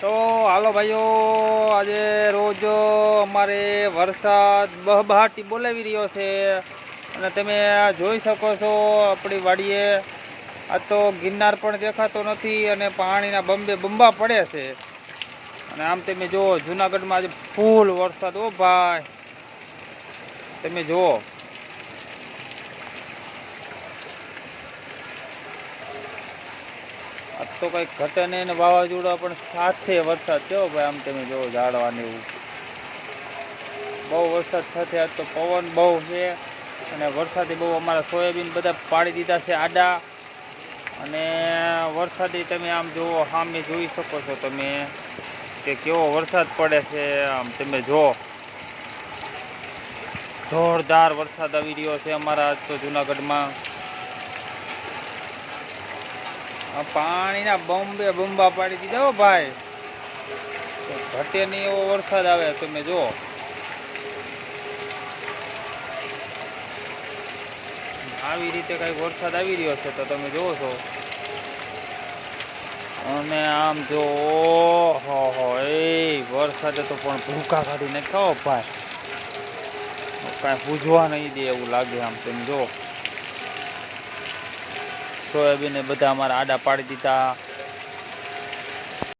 તો હાલો ભાઈઓ, આજે રોજ અમારે વરસાદ બહબહાટી બોલાવી રહ્યો છે. અને તમે જોઈ શકો છો આપણી વાડીએ. આ તો ગિરનાર પણ દેખાતો નથી અને પાણીના બંબે બંબા પડે છે. અને આમ તમે જુઓ, જુનાગઢમાં આજે ફૂલ વરસાદ. ઓ ભાઈ, તમે જુઓ. તો કંઈક ઘટે નહીં ને વાવાઝોડા, પણ સાથે વરસાદ થયો ભાઈ આમ તમે જુઓ ઝાડવાની એવું. બહુ વરસાદ સાથે આજ તો પવન બહુ છે અને વરસાદે બહુ અમારા સોયાબીન બધા પાડી દીધા છે આડા. અને વરસાદી તમે આમ જુઓ સામે જોઈ શકો છો તમે કે કેવો વરસાદ પડે છે આમ તમે જુઓ જોરદાર વરસાદ આવી રહ્યો છે અમારા આજ તો જુનાગઢમાં આ પાણીના બોમ્બે બોમ્બા પાડી દીધા ભાઈ. ઘટે નહીં એવો વરસાદ આવે તમે જુઓ. આવી રીતે કંઈક વરસાદ આવી રહ્યો છે તો તમે જુઓ છો. અને આમ જો, હો એ વરસાદે તો પણ ભૂકા કાઢી નાખ્યા ભાઈ. કાંઈ પૂજવા નહીં દે એવું લાગે આમ તમે જો સોયાબીન એ બધા અમારા આડા પાડી દીધા.